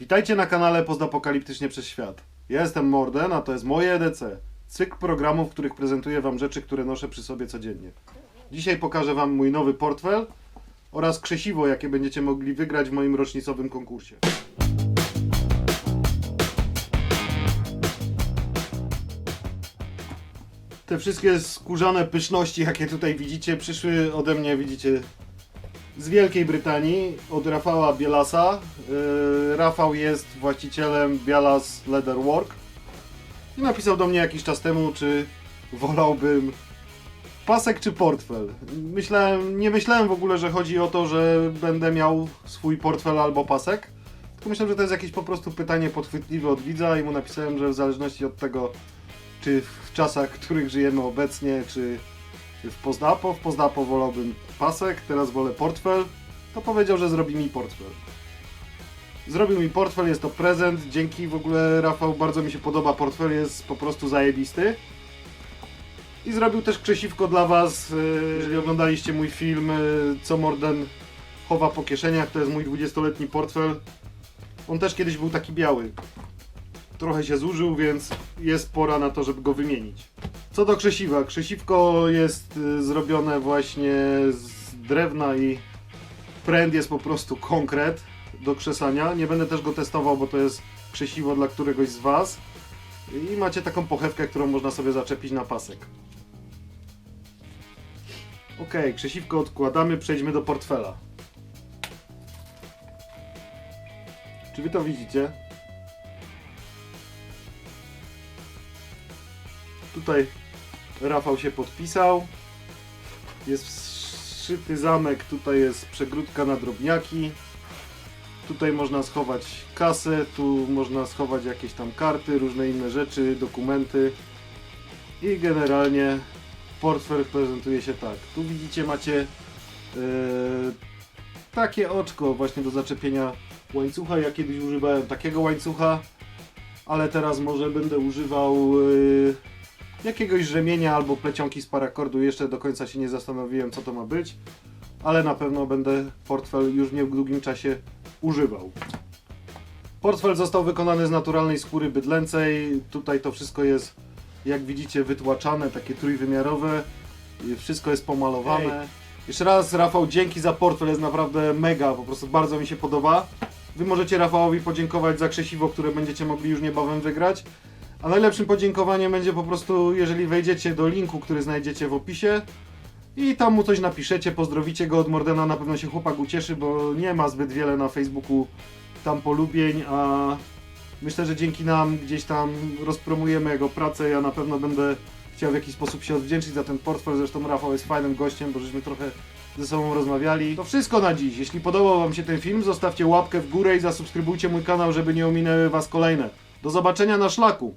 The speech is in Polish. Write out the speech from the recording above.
Witajcie na kanale Postapokaliptycznie przez Świat. Ja jestem Morden, a to jest moje EDC. Cykl programów, w których prezentuję Wam rzeczy, które noszę przy sobie codziennie. Dzisiaj pokażę Wam mój nowy portfel oraz krzesiwo, jakie będziecie mogli wygrać w moim rocznicowym konkursie. Te wszystkie skórzane pyszności, jakie tutaj widzicie, przyszły ode mnie, widzicie, z Wielkiej Brytanii, od Rafała Bielasa. Yy, Rafał jest właścicielem Bielas Leatherwork i napisał do mnie jakiś czas temu, czy wolałbym pasek czy portfel. Myślałem, nie myślałem w ogóle, że chodzi o to, że będę miał swój portfel albo pasek, tylko myślałem, że to jest jakieś po prostu pytanie podchwytliwe od widza i mu napisałem, że w zależności od tego, czy w czasach, w których żyjemy obecnie, czy w Poznapo. W Poznapo wolałbym pasek, teraz wolę portfel. To powiedział, że zrobi mi portfel. Zrobił mi portfel, jest to prezent. Dzięki w ogóle Rafał, bardzo mi się podoba. Portfel jest po prostu zajebisty. I zrobił też krzesiwko dla Was. yy, Jeżeli oglądaliście mój film, yy, co Morden chowa po kieszeniach, to jest mój 20-letni portfel. On też kiedyś był taki biały. Trochę się zużył, więc jest pora na to, żeby go wymienić. Co do krzesiwa, krzesiwko jest y, zrobione właśnie z drewna i pręd jest po prostu konkret do krzesania. Nie będę też go testował, bo to jest krzesiwo dla któregoś z Was. I macie taką pochewkę, którą można sobie zaczepić na pasek. Ok, krzesiwko odkładamy, przejdźmy do portfela. Czy Wy to widzicie? Tutaj Rafał się podpisał. Jest wszyty zamek, tutaj jest przegródka na drobniaki. Tutaj można schować kasę, tu można schować jakieś tam karty, różne inne rzeczy, dokumenty. I generalnie portfel prezentuje się tak. Tu widzicie macie e, takie oczko właśnie do zaczepienia łańcucha. Ja kiedyś używałem takiego łańcucha, ale teraz może będę używał e, jakiegoś rzemienia albo plecionki z parakordu. Jeszcze do końca się nie zastanowiłem, co to ma być, ale na pewno będę portfel już w niedługim czasie używał. Portfel został wykonany z naturalnej skóry bydlęcej. Tutaj to wszystko jest, jak widzicie, wytłaczane, takie trójwymiarowe. Wszystko jest pomalowane. Jeszcze raz, Rafał, dzięki za portfel, jest naprawdę mega, po prostu bardzo mi się podoba. Wy możecie Rafałowi podziękować za krzesiwo, które będziecie mogli już niebawem wygrać. A najlepszym podziękowaniem będzie po prostu, jeżeli wejdziecie do linku, który znajdziecie w opisie i tam mu coś napiszecie, pozdrowicie go od Mordena, na pewno się chłopak ucieszy, bo nie ma zbyt wiele na Facebooku tam polubień, a myślę, że dzięki nam gdzieś tam rozpromujemy jego pracę, ja na pewno będę chciał w jakiś sposób się odwdzięczyć za ten portfel, zresztą Rafał jest fajnym gościem, bo żeśmy trochę ze sobą rozmawiali. To wszystko na dziś. Jeśli podobał Wam się ten film, zostawcie łapkę w górę i zasubskrybujcie mój kanał, żeby nie ominęły Was kolejne. Do zobaczenia na szlaku!